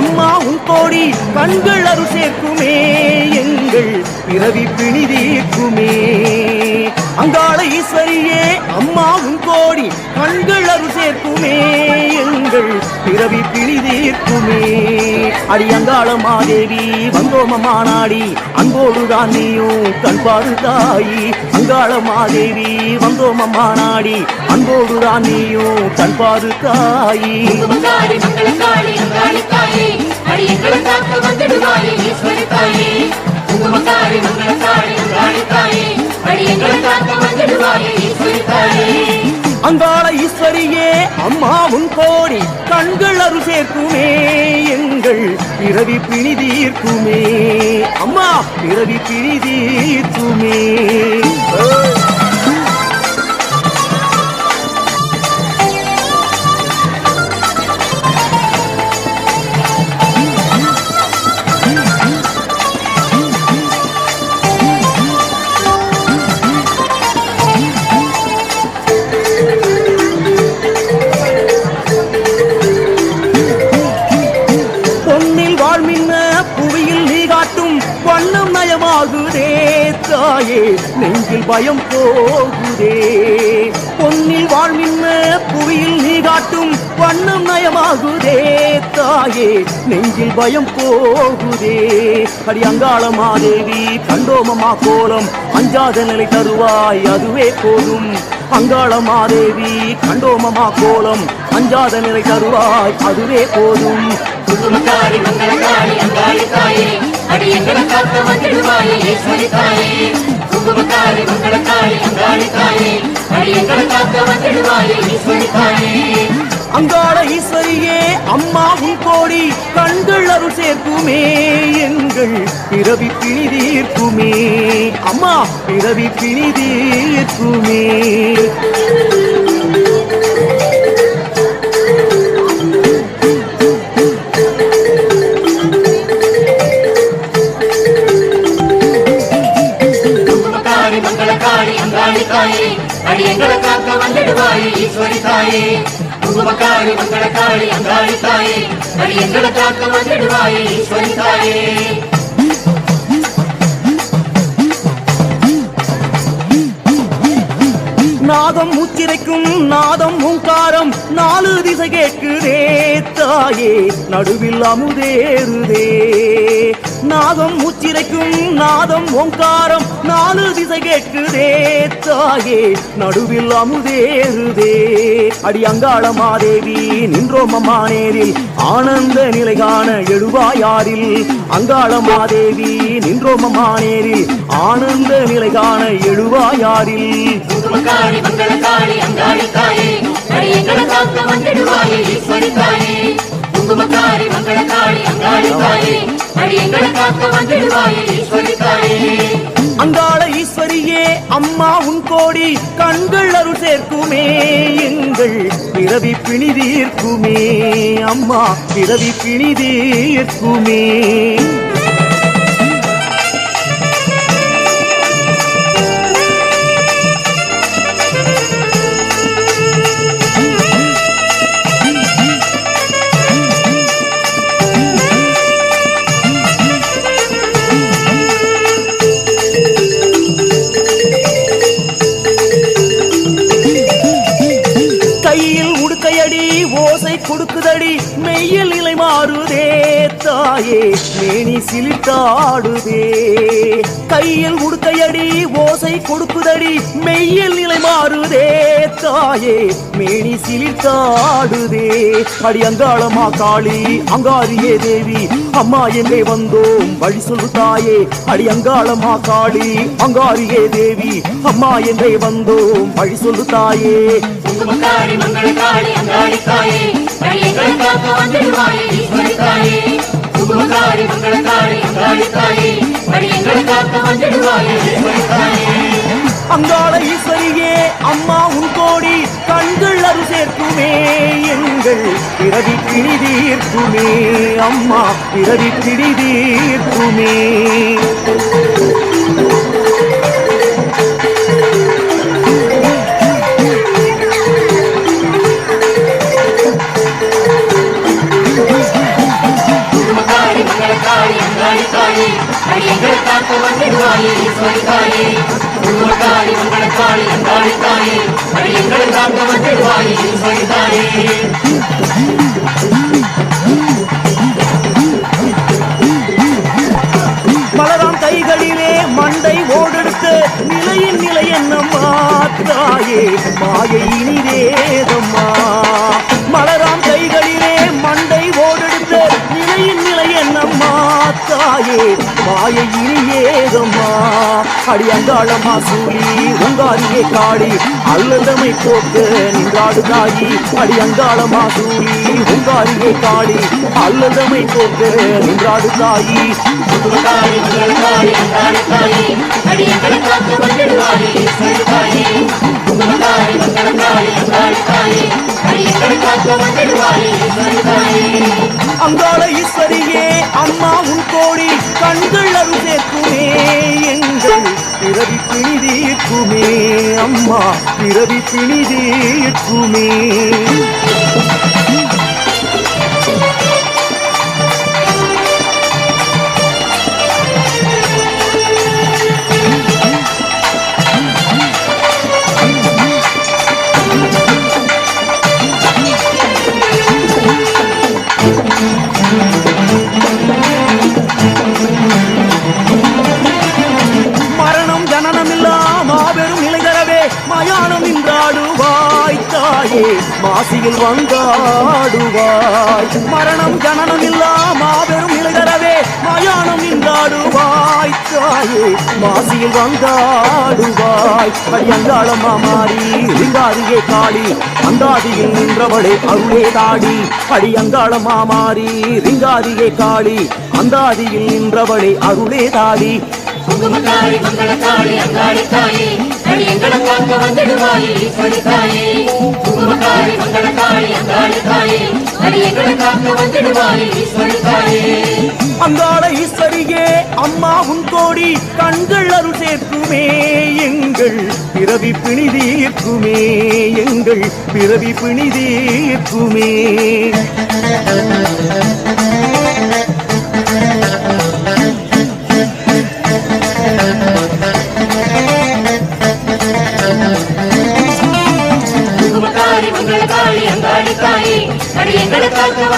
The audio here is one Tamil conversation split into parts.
அம்மா உன் கோடி கண்கள் அருள் சேர்க்குமே எங்கள் பிறவி பிணி தீர்க்குமே. அங்காள ஈஸ்வரியே அம்மா உன் கோடி கண்கள் அருள் சேர்க்குமே எங்கள் பிறவி பிணி தீர்க்குமே. அடி அங்காள மாதேவி வந்தோம மாநாடி அன்போடுதான் நீயும் கண்பாடு தாயி அங்காள மாதேவி வந்தோமம்மா நாடி அன்போடுதான் நீயும் கண்பாடு தாயி குங்குமக்காரி மங்களக்காரி அங்காளி தாயே அங்காளி ஈஸ்வரியே அம்மா உன் கோடி கண்கள் அருள் சேர்க்குமே. பிறவி பிணி தீர்க்குமே. அம்மா பிறவி பிணி தீர்க்குமே. ஆகுதே தாயே. நெஞ்சில் பயம் போகுதே. பொன்னில் வாழ்மின்ன புவியில் நீ காட்டும் வண்ணம் நயமாகுதே தாயே. நெஞ்சில் பயம் போகுதே. அடி அங்காள மாதேவி கண்டோமமா கோலம் அஞ்சாத நிலை தருவாய் அதுவே போதும். அங்காள மாதேவி கண்டோமமா கோலம் அஞ்சாத நிலை தருவாய் அதுவே போதும். குங்குமக்காரி மங்களக்காரி அங்காளி தாயே அடியங்களை காக்க வந்திடுவாயே ஈஸ்வரி தாயே குங்குமக்காரி மங்களக்காரி அங்காளி தாயே அடியங்களை காக்க வந்திடுவாயே ஈஸ்வரி தாயே அங்காள ஈஸ்வரியே அம்மா உன் கோடி கண்கள் அருள் சேர்க்குமே எங்கள் பிறவி பிணி தீர்க்குமே. அம்மா பிறவி பிணி தீர்க்குமே. அங்காளி தாயே அடியங்களை காக்க வந்திடுவாயே ஈஸ்வரி தாயே. குங்குமக்காரி மங்களக்காரி அங்காளி தாயே காக்க ஈஸ்வரி தாயே. நாதம் உச்சிரைக்கும் நாதம் ஓங்காரம் நாலு திசை கேட்குதே தாயே. நடுவில் அமுதேறுதே. நாதம் மூச்சிரைக்கும் நாதம் ஓங்காரம் நாலு திசை கேட்குதே தாயே நடுவில் அமுதேறுதே. அடி அங்காள மாதேவி நின்றோம் அம்மா நேரில். ஆனந்த நிலை காண எழுவாயாரில். அங்காள மாதேவி நின்றோம் அம்மா நேரில். ஆனந்த நிலை காண எழுவாயாரில். குங்குமக்காரி காளி அங்காளி தாயே அடியங்களை காக்க வந்திடுவாயே ஈஸ்வரி தாயே குங்குமக்காரி மங்களக்காரி அங்காளி தாயே அடியங்களை காக்க வந்திடுவாயே ஈஸ்வரி தாயே அங்காள ஈஸ்வரியே அம்மா உன் கோடி கண்கள் அருள் சேர்க்குமே. எங்கள் பிறவி பிணி தீர்க்குமே. அம்மா பிறவி பிணி மேனி சிலிட்டாடுதே கையில் உடுக்கையடி ஓசை கொடுக்குதடி மெய்யில் நிலை மாறுதே தாயே. மேனி சிலிட்டாடுதே அடி அங்காளமா காளி அங்காரியே தேவி அம்மா எங்கே வந்தோம்? வழி சொல்லு தாயே. அடி அங்காளமா காளி அங்காரியே தேவி அம்மா எங்கே வந்தோம்? வழி சொல்லு தாயே. குங்குமக்காரி காளி அங்காளி தாயே அடியங்களை காக்க வந்திடுவாயே ஈஸ்வரி தாயே குங்குமக்காரி மங்களக்காரி அங்காளி தாயே அடியங்களை காக்க வந்திடுவாயே. அங்காள ஈஸ்வரியே அம்மா உன் கோடி கண்கள் அரு சேர்க்குமே எங்கள் பிறவி பிணி தீர்க்குமே அம்மா பிறவி பிணி மங்களக்காரி அங்காளி காக்க வந்திடுவாயே ஈஸ்வரி தாயே குங்குமக்காரி மங்களக்காளி அங்காளி காக்க வந்திடுவாயே மலராம் கைகளிலே மண்டை ஓடெடுத்து நிலையின் நிலை என்ன மாத்தாயே மாயை இனிதேதம்மா மலராம் மாத்தாயே மாயை இனியேதம்மா அடி அங்காளம்மா சூழி உங்காரியே காளி அல்லதமை போக்கு நின்றாடு தாயி அடி அங்காளம்மா சூழி உங்காரியே காளி அல்லதமை போக்கு நின்றாடு தாயி அங்காளி ஈஸ்வரி தாயே அம்மா உன் கோடி கண்கள் அருள் சேர்க்குமே எங்கள் பிறவி பிணிதீர்க்குமே அம்மா பிறவி பிணிதீர்க்குமே வழியில் வந்தாடுவாய். மரணம் ஜனனம் இல்லா மாபெரும் நிலை மயானம் நின்றாடுவாய். தாயே மாசியில் வந்தாடுவாய். அடியங்காளம்மா மாறி லிங்காதியே காளி அந்தாதியில் நின்றவளே அருளே தாடி. அடியங்காளம்மா மாறி லிங்காரியே காளி அந்தாதியில் நின்றவளே அருளே தாடி. குங்குமக்காரி மங்களக்காளி அங்காளி தாயே அடியங்களை காக்க வந்திடுவாயே ஈஸ்வரி தாயே குங்குமக்காரி மங்களக்காளி அங்காளி தாயே அடியங்களை காக்க வந்திடுவாயே ஈஸ்வரி தாயே அங்காள ஈஸ்வரியே அம்மா உன் கோடி கண்கள் அருள் சேர்க்குமே எங்கள் பிறவி பிணிதீர்க்குமே எங்கள் பிறவி பிணிதீர்க்குமே குங்குமக்காரி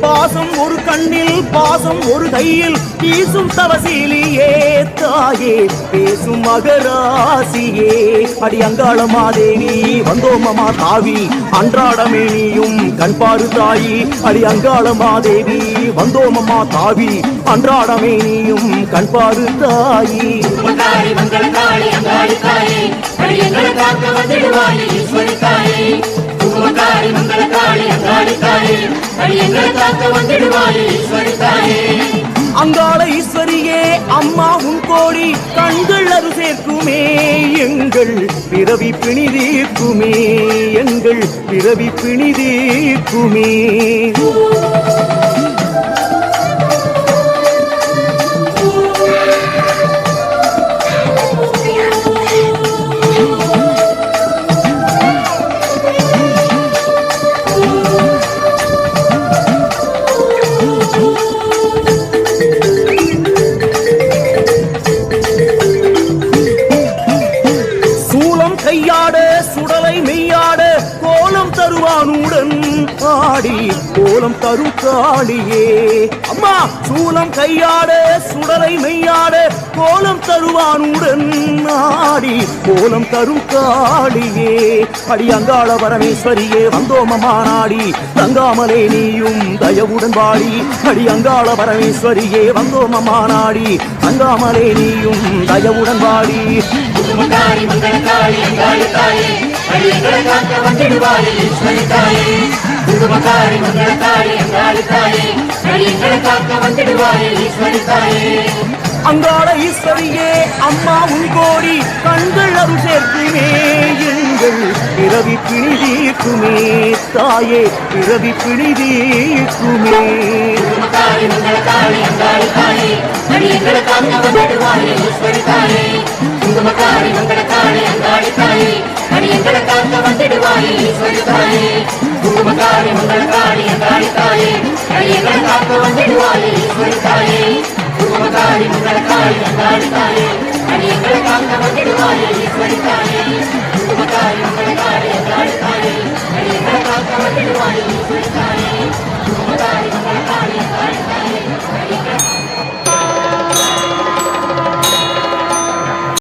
பாசம் ஒரு கண்ணில் பாசம் ஒரு கையில். வீசும் தவசீலியே தாயே பேசும் மகராசியே. அடி அங்காளமாதேவி வந்தோமமா தாவி. அன்றாடமே நீயும் கண்பாரு தாயி. அடி அங்காளமாதேவி வந்தோமமா தாவி. அன்றாடமே நீயும் கண்பாரு தாயி. குங்குமக்காரி மங்களக்காளி அங்காளி தாயே. அடியங்களை காக்க வந்திடுவாயே ஈஸ்வரி தாயே. குங்குமக்காரி மங்களக்காளி அங்காளி தாயே அடியங்களை காக்க வந்திடுவாயே ஈஸ்வரி தாயே அங்காள ஈஸ்வரியே அம்மா உன் கோடி கண்கள் அரு சேர்க்குமே எங்கள் பிறவி பிணிதீர்க்குமே எங்கள் பிறவி பிணிதீர்க்குமே ஆடி கோலம் தரும் காளியே அம்மா சூலம் கையாட சுடலை மெய்யாட கோலம் தருவானுடன் ஆடி கோலம் தரும் காளியே அடி அங்காள பரமேஸ்வரியே வந்தோமமா நாடி தங்காமலே நீயும் தயவுடன் வாடி அடி அங்காள பரமேஸ்வரியே வந்தோமமா நாடி தங்காமலே நீயும் தயவுடன் வாடி குங்குமக்காரி காக்க வந்திடுவாயே ஈஸ்வரி தாயே குங்குமக்காரி மங்களக்காரி அங்காளி தாயே அடி காக்க வந்திடுவாயே ஈஸ்வரி தாயே அங்காள ஈஸ்வரியே அம்மா உன் கோடி கண்கள் அருள் சேர்க்குமே எங்கள் பிறவி பிணிதீக்குமே தாயே பிறவி பிணிதீக்குமே அங்காளி தாயே காக்க வந்திடுவாயே ஈஸ்வரி தாயே சுமக்காரி மங்களக்காரி அங்காடி தாயே. அடி எங்களை காக்க வந்திடுவாயே ஈஸ்வரி தாயே. சுமக்காரி மங்களக்காரி அங்காடி தாயே. அடி எங்களை காக்க வந்திடுவாயே ஈஸ்வரி தாயே. சுமக்காரி மங்களக்காரி அங்காடி தாயே.